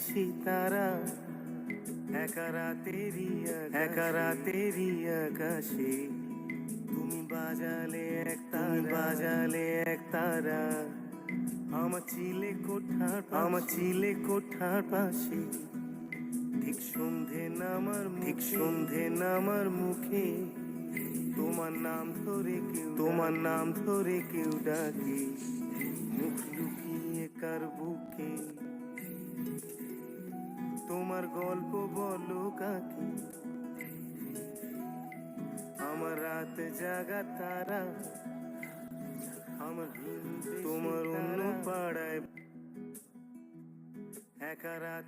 সিতারা, একা রাতেরই একা রাতেরই আকাশে। তুমি বাজালে এক তারা বাজালে এক তারা। আমার চিলে কোঠার আমার চিলে কোঠার পাশে। ঠিক সন্ধে নামার ঠিক সন্ধে নামার মুখে। তোমার নাম ধরে কেউ তোমার নাম ধরে কেউ ডাকে। মুখ লুকিয়ে কার বুকে? তোমার গল্প বলো কাকে আমার রাত জাগা তারা আমার তোমার অন্য পাড়ায় একা রাত